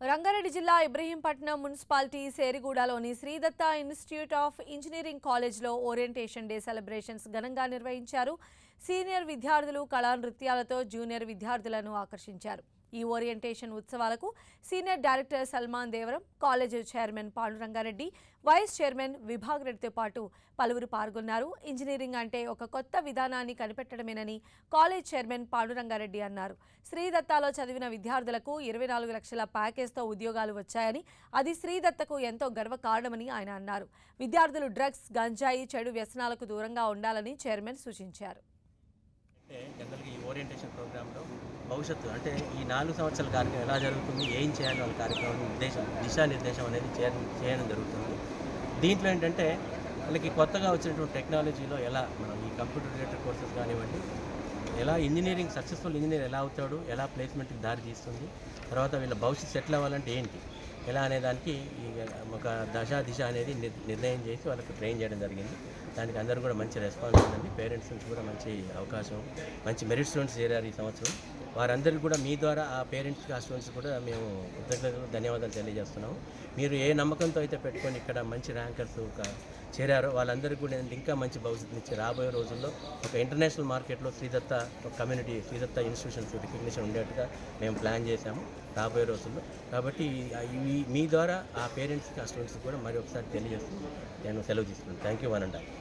రంగారెడ్డి జిల్లా ఇబ్రహీంపట్నం మున్సిపాలిటీ సేరిగూడలోని Sridatta institute of engineering కాలేజ్లో ఓరియంటేషన్ డే సెలబ్రేషన్స్ ఘనంగా నిర్వహించారు. సీనియర్ విద్యార్థులు కళా నృత్యాలతో జూనియర్ విద్యార్థులను ఆకర్షించారు. ఈ ఓరియంటేషన్ ఉత్సవాలకు senior director Salman Devaram college chairman Pandurangareddy vice chairman Vibhag రెడ్డితో పాటు పలువురు పాల్గొన్నారు. ఇంజనీరింగ్ అంటే ఒక కొత్త విధానాన్ని కనిపెట్టడమేనని కాలేజ్ చైర్మన్ పాండురంగారెడ్డి అన్నారు. శ్రీదత్తాలో చదివిన విద్యార్థులకు ఇరవై నాలుగు లక్షల ప్యాకేజ్తో ఉద్యోగాలు వచ్చాయని అది శ్రీదత్తకు ఎంతో గర్వకారణమని ఆయన అన్నారు. విద్యార్థులు డ్రగ్స్ గంజాయి చెడు వ్యసనాలకు దూరంగా ఉండాలని చైర్మన్ సూచించారు. అంటే జనరల్గా ఈ ఓరియంటేషన్ ప్రోగ్రాంలో భవిష్యత్తు అంటే ఈ నాలుగు సంవత్సరాల కార్యక్రమం ఎలా జరుగుతుంది ఏం చేయాలి వాళ్ళ కార్యక్రమం నిర్దేశం దిశానిర్దేశం అనేది చేయడం చేయడం జరుగుతుంది. దీంట్లో ఏంటంటే వాళ్ళకి కొత్తగా వచ్చినటువంటి టెక్నాలజీలో ఎలా మనం ఈ కంప్యూటర్ రిలేటెడ్ కోర్సెస్ కానివ్వండి ఎలా ఇంజనీరింగ్ సక్సెస్ఫుల్ ఇంజనీర్ ఎలా అవుతాడు ఎలా ప్లేస్మెంట్కి దారి తీస్తుంది తర్వాత వీళ్ళ భవిష్యత్తు సెటిల్ అవ్వాలంటే ఏంటి ఎలా అనే దానికి ఈ ఒక దశ దిశ అనేది నిర్ణయం చేసి వాళ్ళకి ట్రైన్ చేయడం జరిగింది. దానికి అందరూ కూడా మంచి రెస్పాన్స్ ఉందండి. పేరెంట్స్ నుంచి కూడా మంచి అవకాశం మంచి మెరిట్ స్టూడెంట్స్ చేరారు ఈ సంవత్సరం. వారందరికీ కూడా మీ ద్వారా ఆ పేరెంట్స్కి ఆ స్టూడెంట్స్ కూడా మేము కృతజ్ఞతలు ధన్యవాదాలు తెలియజేస్తున్నాము. మీరు ఏ నమ్మకంతో అయితే పెట్టుకొని ఇక్కడ మంచి ర్యాంకర్స్ ఒక చేరారో వాళ్ళందరికీ కూడా ఇంకా మంచి భవిష్యత్తు ఇచ్చి రాబోయే రోజుల్లో ఒక ఇంటర్నేషనల్ మార్కెట్లో శ్రీదత్త ఒక కమ్యూనిటీ శ్రీదత్త ఇన్స్టిట్యూషన్స్ రికగ్నిషన్ ఉండేట్టుగా మేము ప్లాన్ చేశాము రాబోయే రోజుల్లో. కాబట్టి మీ ద్వారా ఆ పేరెంట్స్కి ఆ స్టూడెంట్స్కి కూడా మరి ఒకసారి తెలియజేస్తూ నేను సెలవు తీసుకున్నాను థ్యాంక్ యూ వన్ అండ్